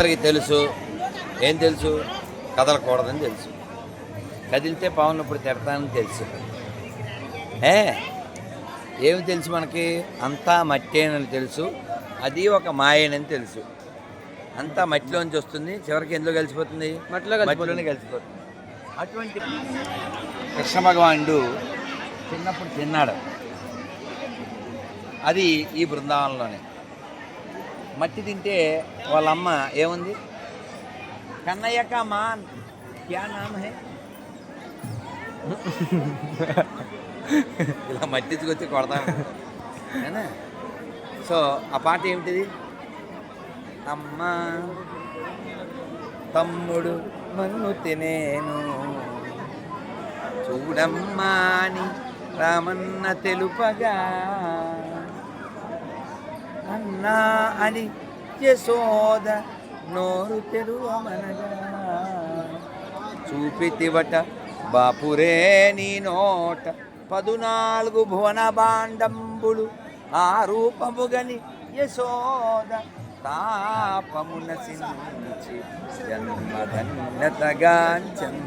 అందరికీ తెలుసు. ఏం తెలుసు? కదలకూడదని తెలుసు. కదిలితే పవన్ ఇప్పుడు తిడతానని తెలుసు. ఏ? ఏమి తెలుసు మనకి? అంతా మట్టేనని తెలుసు. అది ఒక మాయేనని తెలుసు. అంతా మట్టిలోంచి వస్తుంది. చివరికి ఎందులో కలిసిపోతుంది? మట్టిలో. మట్టిలోనే కలిసిపోతుంది. అటువంటి కృష్ణ భగవానుడు చిన్నప్పుడు తిన్నాడు. అది ఈ బృందావనంలోనే. మట్టి తింటే వాళ్ళ అమ్మ ఏముంది? కన్నయ్య కా మాన్. క్యా నామ్ హే? ఇలా మట్టి తీసుకొచ్చి కొడతాను ఏనా? సో ఆ పాట ఏమిటిది? అమ్మ తమ్ముడు మన్ను తినేను. చూడమ్మా అని రామన్న తెలుపగా అన్నా అని యశోద నోరు తెరువమనగా. చూపితివట బాపురే నీ నోట పదునాలుగు భువన బాండంబులు ఆ రూపముగని యశోద తాపమున సించి జన్మధన్యతగాంచన్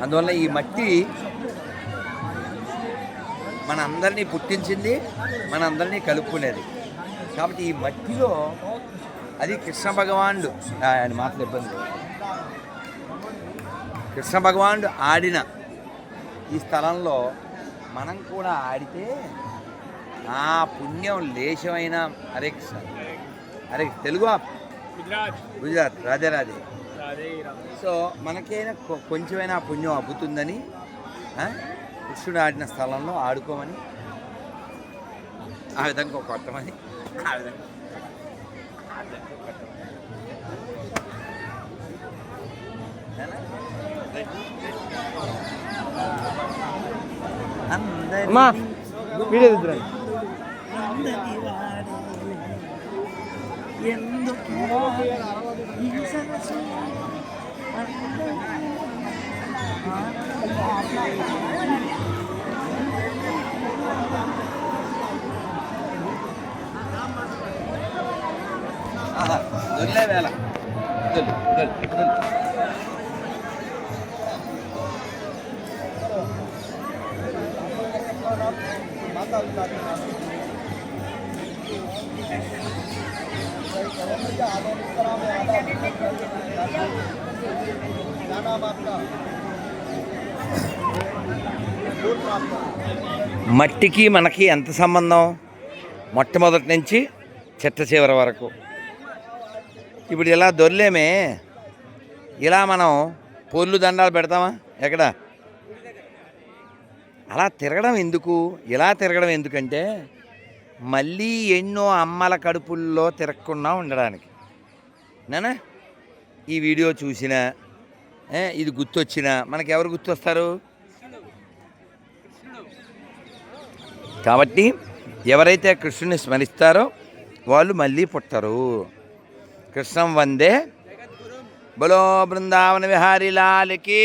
అందువల్ల ఈ మట్టి మన అందరినీ పుట్టించింది మన అందరినీ కలుపుకునేది. కాబట్టి ఈ మట్టిలో అది కృష్ణ భగవానుడు. ఆయన మాటలు ఇబ్బంది. కృష్ణ భగవానుడు ఆడిన ఈ స్థలంలో మనం కూడా ఆడితే ఆ పుణ్యం లేశమైన హరే కృష్ణ. హరే కృష్ణ. తెలుగు? గుజరాత్. రాజారాజే అదే సో మనకైనా కొంచెమైనా పుణ్యం అబ్బుతుందని కృష్ణుడు ఆడిన స్థలంలో ఆడుకోమని. ఆ విధంగా కొట్టమని ఆ విధంగా. వీడియో దిద్దురా వాడే ఎందుకు? మట్టికి మనకి ఎంత సంబంధం? మొట్టమొదటి నుంచి చిట్ట చివరి వరకు. ఇప్పుడు ఇలా దొర్లేమే. ఇలా మనం పొర్లు దండాలు పెడతామా? ఎక్కడ? అలా తిరగడం ఎందుకు? ఇలా తిరగడం ఎందుకంటే మళ్ళీ ఎన్నో అమ్మల కడుపుల్లో తిరగకుండా ఉండడానికి. నేనా? ఈ వీడియో చూసినా ఇది గుర్తొచ్చినా మనకి ఎవరు గుర్తొస్తారు? కాబట్టి ఎవరైతే కృష్ణుని స్మరిస్తారో వాళ్ళు మళ్ళీ పుట్టరు. कृष्ण वंदे बोलो वृंदावन बिहारी लाल की